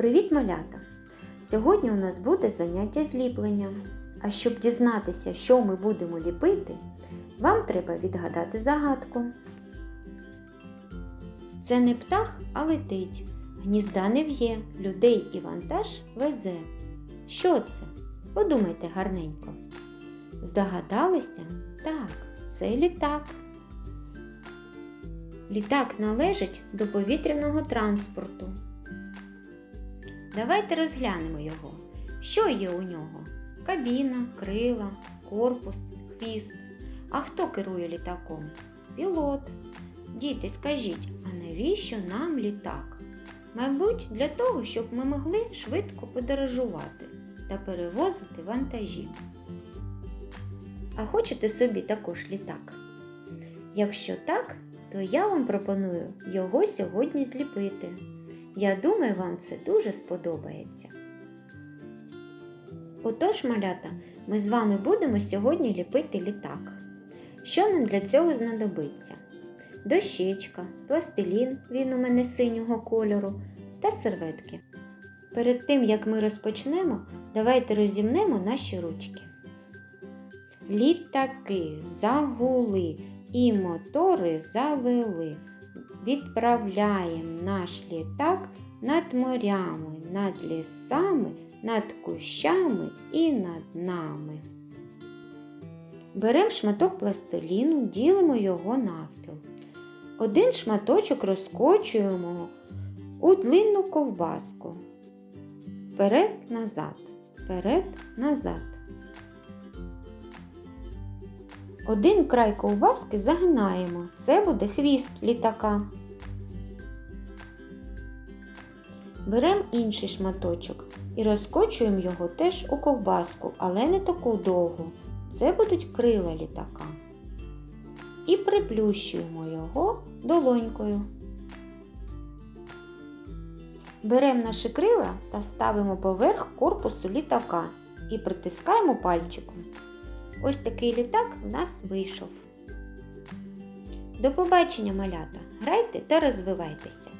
Привіт, малята! Сьогодні у нас буде заняття зліплення. А щоб дізнатися, що ми будемо ліпити, вам треба відгадати загадку. Це не птах, а летить. Гнізда не в'є, людей і вантаж везе. Що це? Подумайте гарненько. Здогадалися? Так, це літак. Літак належить до повітряного транспорту. Давайте розглянемо його. Що є у нього? Кабіна, крила, корпус, хвіст. А хто керує літаком? Пілот. Діти, скажіть, а навіщо нам літак? Мабуть, для того, щоб ми могли швидко подорожувати та перевозити вантажі. А хочете собі також літак? Якщо так, то я вам пропоную його сьогодні зліпити. Я думаю, вам це дуже сподобається. Отож, малята, ми з вами будемо сьогодні ліпити літак. Що нам для цього знадобиться? Дощечка, пластилін, він у мене синього кольору, та серветки. Перед тим, як ми розпочнемо, давайте розімнемо наші ручки. Літаки загули і мотори завели. Відправляємо наш літак над морями, над лісами, над кущами і над нами. Беремо шматок пластиліну, ділимо його навпіл. Один шматочок розкочуємо у длинну ковбаску. Вперед назад, вперед назад. Один край ковбаски загинаємо. Це буде хвіст літака. Беремо інший шматочок і розкочуємо його теж у ковбаску, але не таку довгу. Це будуть крила літака. І приплющуємо його долонькою. Беремо наші крила та ставимо поверх корпусу літака і притискаємо пальчиком. Ось такий літак в нас вийшов. До побачення, малята! Грайте та розвивайтеся!